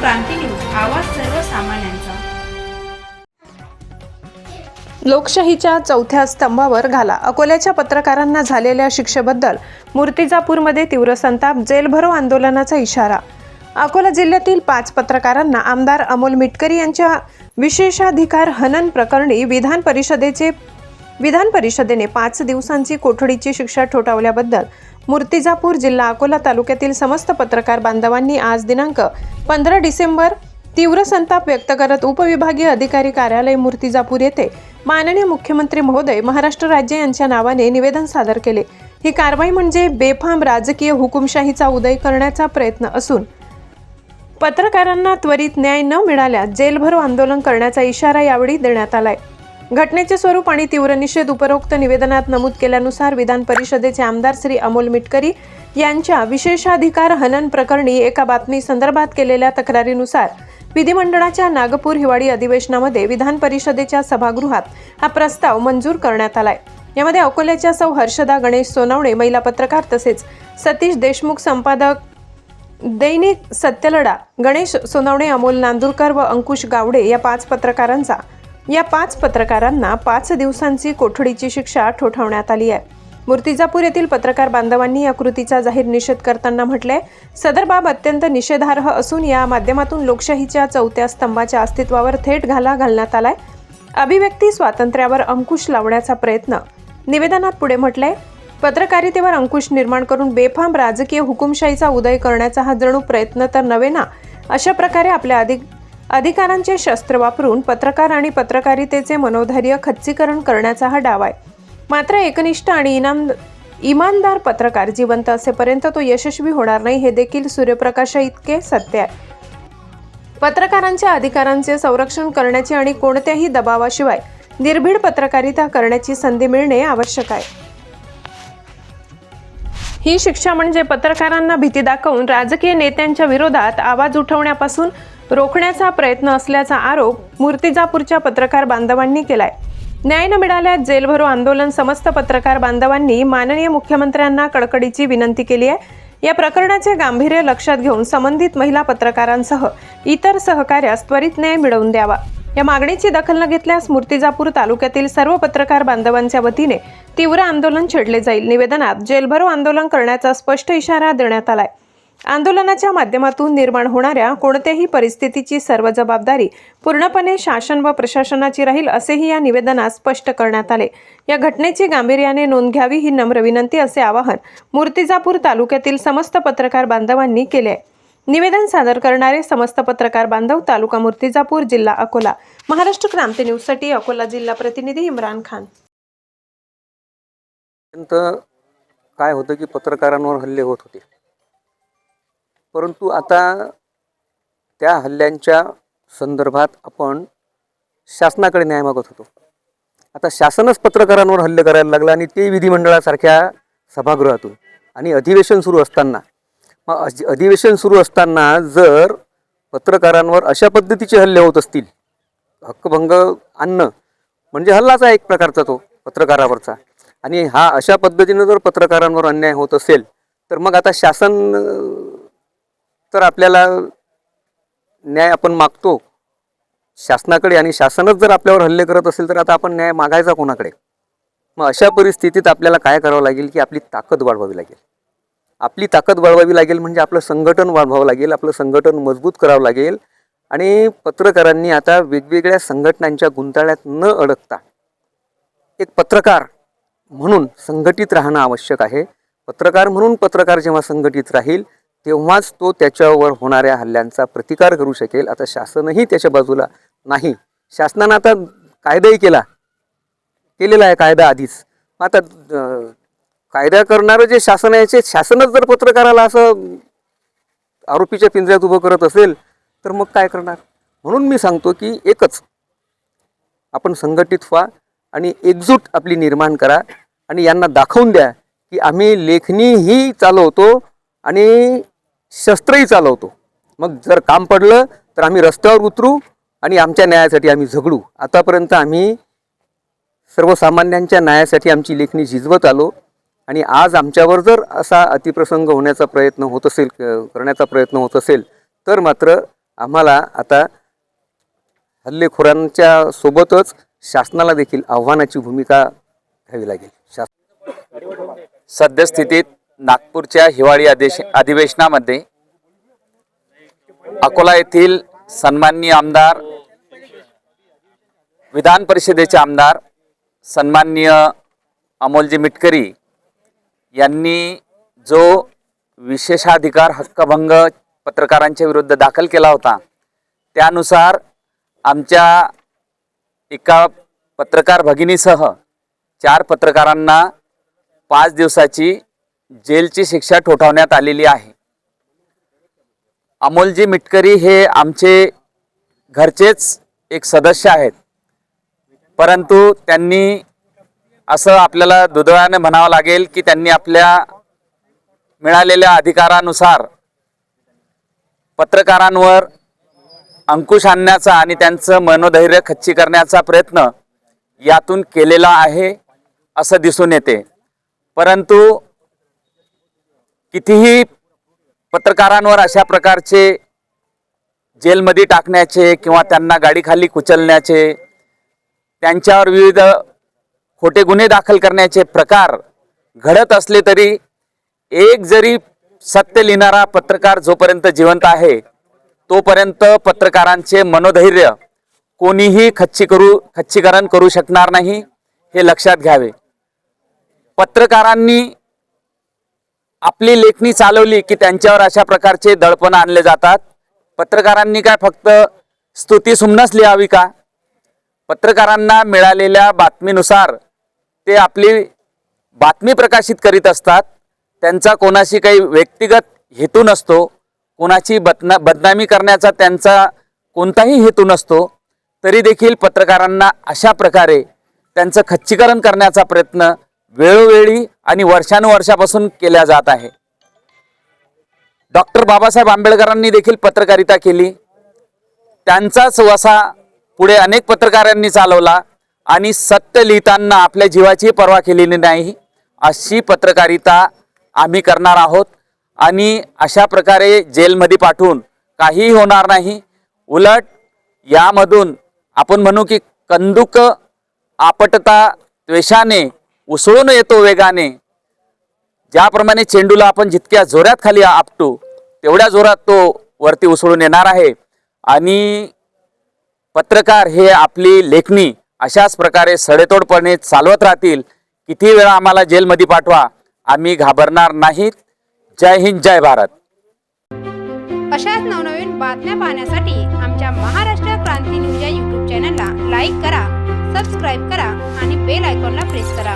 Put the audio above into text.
क्रांती news आवाज सर्वसामान्यांचा. लोकशाहीच्या चौथ्या स्तंभावर घाला. अकोल्याच्या पत्रकारांना झालेल्या शिक्षेबद्दल मूर्तिजापूरमध्ये तीव्र संताप जेलभरो आंदोलनाचा इशारा. अकोला जिल्ह्यातील पाच पत्रकारांना आमदार अमोल मिटकरी यांच्या विशेषाधिकार हनन प्रकरणी विधान परिषदेचे विधान परिषदेने पाच दिवसांची कोठडीची शिक्षा ठोठावल्याबद्दल मूर्तिजापूर जिल्हा अकोला तालुक्यातील समस्त पत्रकार बांधवांनी आज दिनांक पंधरा डिसेंबर तीव्र संताप व्यक्त करत उपविभागीय अधिकारी कार्यालय मूर्तिजापूर येथे माननीय मुख्यमंत्री महोदय महाराष्ट्र राज्य यांच्या नावाने निवेदन सादर केले. ही कारवाई म्हणजे बेफाम राजकीय हुकुमशाहीचा उदय करण्याचा प्रयत्न असून पत्रकारांना त्वरित न्याय न मिळाल्यास जेलभरो आंदोलन करण्याचा इशारा यावेळी देण्यात आलाय. घटनेचे स्वरूप आणि तीव्र निषेध उपरोक्त निवेदनात नमूद केल्यानुसार विधान परिषदेचे आमदार श्री अमोल मिटकरी यांच्या विशेषाधिकार हनन प्रकरणी एका बातमी संदर्भात केलेल्या तक्रारीनुसार विधिमंडळाच्या नागपूर हिवाळी अधिवेशनामध्ये विधान परिषदेच्या सभागृहात हा प्रस्ताव मंजूर करण्यात आलाय. यामध्ये अकोल्याच्या सौ हर्षदा गणेश सोनवणे महिला पत्रकार तसेच सतीश देशमुख संपादक दैनिक सत्यलढा गणेश सोनवणे अमोल नांदुरकर व अंकुश गावडे या पाच पत्रकारांचा या पाच पत्रकारांना पाच दिवसांची कोठडीची शिक्षा ठोठावण्यात आली आहे. मूर्तिजापूर येथील पत्रकार बांधवांनी या कृतीचा जाहीर निषेध करताना म्हटले सदर बाब अत्यंत निषेधार्ह असून या माध्यमातून लोकशाहीच्या चौथ्या स्तंभाच्या अस्तित्वावर थेट घाला घालण्यात आलाय. अभिव्यक्ती स्वातंत्र्यावर अंकुश लावण्याचा प्रयत्न. निवेदनात पुढे म्हटलंय पत्रकारितेवर अंकुश निर्माण करून बेफाम राजकीय हुकुमशाहीचा उदय करण्याचा हा जणू प्रयत्न तर नव्हे ना? अशा प्रकारे आपल्या अधिक अधिकारांचे शस्त्र वापरून पत्रकार आणि पत्रकारितेचे मनोधैर्य खच्चीकरण करण्याचा हा डाव आहे. मात्र एकनिष्ठ आणि इनाम इमानदार पत्रकार जिवंत असेपर्यंत तो यशस्वी होणार नाही हे देखील सूर्यप्रकाशा इतके सत्य आहे. पत्रकारांच्या अधिकारांचे संरक्षण करण्याची आणि कोणत्याही दबावाशिवाय निर्भीड पत्रकारिता करण्याची संधी मिळणे आवश्यक आहे. ही शिक्षा म्हणजे पत्रकारांना भीती दाखवून राजकीय नेत्यांच्या विरोधात आवाज उठवण्यापासून रोखण्याचा प्रयत्न असल्याचा आरोप मूर्तिजापूरच्या पत्रकार बांधवांनी केलाय. न्याय न मिळाल्यास जेलभरो आंदोलन समस्त पत्रकार बांधवांनी माननीय मुख्यमंत्र्यांना कडकडीची विनंती केली आहे. या प्रकरणाचे गांभीर्य लक्षात घेऊन संबंधित महिला पत्रकारांसह इतर सहकार्यास त्वरित न्याय मिळवून द्यावा. या मागणीची दखल न घेतल्यास मूर्तिजापूर तालुक्यातील सर्व पत्रकार बांधवांच्या वतीने तीव्र आंदोलन छेडले जाईल. निवेदनात जेलभरो आंदोलन करण्याचा स्पष्ट इशारा देण्यात आलाय. आंदोलनाच्या माध्यमातून निर्माण होणाऱ्या कोणत्याही परिस्थितीची सर्व जबाबदारी पूर्णपणे शासन व प्रशासनाची राहील असेही या निवेदनात स्पष्ट करण्यात आले. या घटनेची गांभीर्याने नोंद घ्यावी ही नम्र विनंती असे आवाहन मूर्तिजापूर तालुक्यातील समस्त पत्रकार बांधवांनी केले आहे. निवेदन सादर करणारे समस्त पत्रकार बांधव तालुका मूर्तिजापूर जिल्हा अकोला. महाराष्ट्र क्रांती न्यूजसाठी अकोला जिल्हा प्रतिनिधी इम्रान खान. काय होतं की पत्रकारांवर हल्ले होत होते. परंतु आता त्या हल्ल्यांच्या संदर्भात आपण शासनाकडे न्याय मागत होतो. आता शासनच पत्रकारांवर हल्ले करायला लागला आणि ते विधिमंडळासारख्या सभागृहातून आणि अधिवेशन सुरू असताना मग अधिवेशन सुरू असताना जर पत्रकारांवर अशा पद्धतीचे हल्ले होत असतील हक्कभंग आणणं म्हणजे हल्लाच आहे एक प्रकारचा तो पत्रकारावरचा. आणि हा अशा पद्धतीनं जर पत्रकारांवर अन्याय होत असेल तर मग आता शासन तर आपल्याला न्याय आपण मागतो. शासनाकडे आणि शासनच जर आपल्यावर हल्ले करत असेल तर आता आपण न्याय मागायचा कोणाकडे? मग अशा परिस्थितीत आपल्याला काय करावं लागेल की आपली ताकद वाढवावी लागेल? आपली ताकद वाढवावी लागेल म्हणजे आपलं संघटन वाढवावं लागेल आपलं संघटन मजबूत करावं लागेल. आणि पत्रकारांनी आता वेगवेगळ्या संघटनांच्या गुंताळ्यात न अडकता एक पत्रकार म्हणून संघटित राहणं आवश्यक आहे. पत्रकार म्हणून पत्रकार जेव्हा संघटित राहील तेव्हाच तो त्याच्यावर होणाऱ्या हल्ल्यांचा प्रतिकार करू शकेल. आता शासनही त्याच्या बाजूला नाही. शासनानं आता कायदाही केला. केलेला आहे कायदा आधीच. मग आता कायदा करणारं जे शासन आहे ते शासनच जर पत्रकाराला असं आरोपीच्या पिंजऱ्यात उभं करत असेल तर मग काय करणार? म्हणून मी सांगतो की एकच आपण संघटित व्हा आणि एकजूट आपली निर्माण करा आणि यांना दाखवून द्या की आम्ही लेखणीही चालवतो आणि शस्त्रही चालवतो. मग जर काम पडलं तर आम्ही रस्त्यावर उतरू आणि आमच्या न्यायासाठी आम्ही झगडू. आतापर्यंत आम्ही सर्वसामान्यांच्या न्यायासाठी आमची लेखणी झिजवत आलो. आणि आज आमच्यावर जर असा अतिप्रसंग होण्याचा प्रयत्न होत असेल करण्याचा प्रयत्न होत असेल तर मात्र आम्हाला आता हल्लेखोरांच्या सोबतच शासनाला देखील आव्हानाची भूमिका घ्यावी लागेल. शासन सद्यस्थितीत नागपूरच्या हिवाळी आदेश अधिवेशनामध्ये अकोला येथील सन्माननीय आमदार विधान परिषदेचे आमदार सन्माननीय अमोलजी मिटकरी यांनी जो विशेषाधिकार हक्कभंग पत्रकारांच्या विरुद्ध दाखल केला होता त्यानुसार आमच्या एका पत्रकार भगिनीसह चार पत्रकारांना पाच दिवसाची जेलची शिक्षा ठोठावण्यात आलेली आहे. अमोलजी मिटकरी हे आमचे घरचेच एक सदस्य आहेत. परंतु त्यांनी असं आपल्याला दुदळाने म्हणावं लागेल की त्यांनी आपल्या मिळालेल्या अधिकारानुसार पत्रकारांवर अंकुश आणण्याचा आणि त्यांचं मनोधैर्य खच्ची करण्याचा प्रयत्न यातून केलेला आहे असं दिसून येते. परंतु कितीही पत्रकारांवर अशा प्रकारचे जेलमध्ये टाकण्याचे किंवा त्यांना गाडीखाली कुचलण्याचे त्यांच्यावर विविध खोटे गुन्हे दाखल करण्याचे प्रकार घडत असले तरी एक जरी सत्य लिहिणारा पत्रकार जोपर्यंत जिवंत आहे तोपर्यंत पत्रकारांचे मनोधैर्य कोणीही खच्ची करू खच्चीकरण करू शकणार नाही हे लक्षात घ्यावे. पत्रकारांनी आपली लेखणी चालवली की त्यांच्यावर अशा प्रकारचे दडपण आणले जातात. पत्रकारांनी काय फक्त स्तुतीसुमनच लिहावी का? पत्रकारांना मिळालेल्या बातमीनुसार ते आपली बातमी प्रकाशित करीत असतात. त्यांचा कोणाशी काही व्यक्तिगत हेतू नसतो. कोणाची बदना बदनामी करण्याचा त्यांचा कोणताही हेतू नसतो. तरी देखील पत्रकारांना अशा प्रकारे त्यांचं खच्चीकरण करण्याचा प्रयत्न वेळोवेळी आणि वर्षानुवर्षापासून केल्या जात आहे. डॉक्टर बाबासाहेब आंबेडकरांनी देखील पत्रकारिता केली. त्यांचाच वसा पुढे अनेक पत्रकारांनी चालवला. आणि सत्य लिहिताना आपल्या जीवाची पर्वा केलेली नाही अशी पत्रकारिता आम्ही करणार आहोत. आणि अशा प्रकारे जेलमध्ये पाठवून काहीही होणार नाही. उलट यामधून आपण म्हणू की कंदुक आपटता द्वेषाने उसळून येतो वेगाने. ज्याप्रमाणे चेंडूला आपण जितक्या जोरात खाली आपटू तेवढ्या जोरात तो वरती उसळून येणार आहे. आणि पत्रकार हे आपली लेखणी अशाच प्रकारे सडेतोडपणे चालवत राहतील. किती वेळा आम्हाला जेलमध्ये पाठवा. आम्ही घाबरणार नाहीत. जय हिंद जय भारत. अशाच नवनवीन बातम्या पाहण्यासाठी आमच्या महाराष्ट्र क्रांती न्यूज या यूट्यूब चॅनलला लाईक करा सबस्क्राईब करा आणि बेल आयकॉनला प्रेस करा.